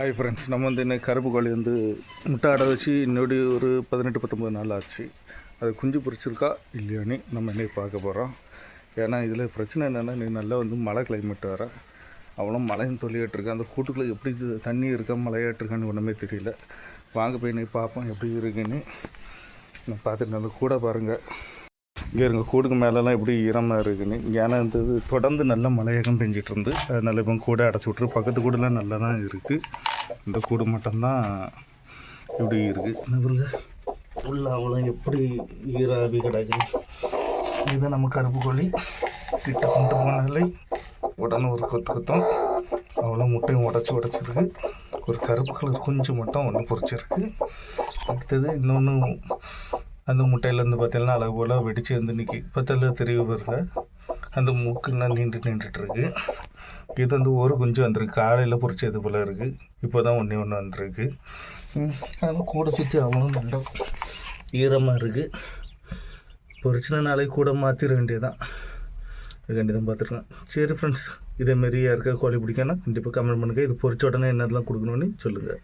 Hi friends நம்ம வந்து இன்னும் கருப்பு கோழி வந்து முட்டை வச்சு இன்னொடி ஒரு பதினெட்டு பத்தொம்பது நாள் ஆச்சு. அது குஞ்சு பொரிச்சிருக்கா இல்லையோன்னு நம்ம இன்னைக்கு பார்க்க போகிறோம் ஏன்னா இதில் பிரச்சனை என்னென்னா நீ நல்லா வந்து மழை கிளைமேட் வர அவ்வளோ மழையும் தொல்லியாட்டு அந்த கூட்டுக்குள்ளே எப்படி தண்ணி இருக்கா மழையாட்டிருக்கான்னு ஒன்றுமே தெரியல. வாங்க போய் இன்னைக்கு பார்ப்போம் எப்படி இருக்குன்னு. நான் பார்த்துட்டு அந்த கூட பாருங்கள் இங்கே இருங்க கூடுக்கு மேலெலாம் எப்படி ஈரமாக இருக்குன்னு. ஏன்னா இந்த இது தொடர்ந்து நல்ல மழையகம் பெஞ்சிட்டு இருந்து அதனால் இப்போ கூடை அடைச்சி விட்ரு பக்கத்து கூடலாம் நல்லா தான் இருக்குது இந்த கூடு மட்டும்தான் இப்படி இருக்குது என்ன பாருங்க? உள்ள அவ்வளோ எப்படி ஈராவி கிடக்குது. இதுதான் நம்ம கருப்பு கோழி கிட்ட கொண்டு போனாலே உடனே ஒரு கொத்து கொத்தம். அவ்வளோ முட்டையும் உடச்சி உடச்சிருக்கு. ஒரு கருப்பு கலர் குஞ்சு மட்டும் ஒன்று பொறிச்சிருக்கு. அடுத்தது இன்னொன்று அந்த முட்டையிலேருந்து பார்த்தீங்கன்னா அளவு போல் வெடிச்சு வந்து நிற்கி பத்தில் தெரிவு பாருங்க அந்த மூக்குலாம் நீண்டு நின்றுட்டுருக்கு இது வந்து ஒரு குஞ்சு வந்திருக்கு. காலையில் பொறிச்சது போல் இருக்குது இப்போ தான் ஒன்றே ஒன்று வந்திருக்கு. ம், கூட சுற்றி அவ்வளோ நல்லா ஈரமாக இருக்குது பொரிச்சின நாளைக்கு கூட மாற்றிட வேண்டியதான் இதுக்காண்டி தான் பார்த்துருக்கேன் சரி ஃப்ரெண்ட்ஸ் இதேமாரி யாருக்கா கோழி பிடிக்கனா கண்டிப்பாக கமெண்ட் பண்ணுங்கள் இது பொறிச்ச உடனே என்னதெல்லாம் கொடுக்கணும்னு சொல்லுங்கள்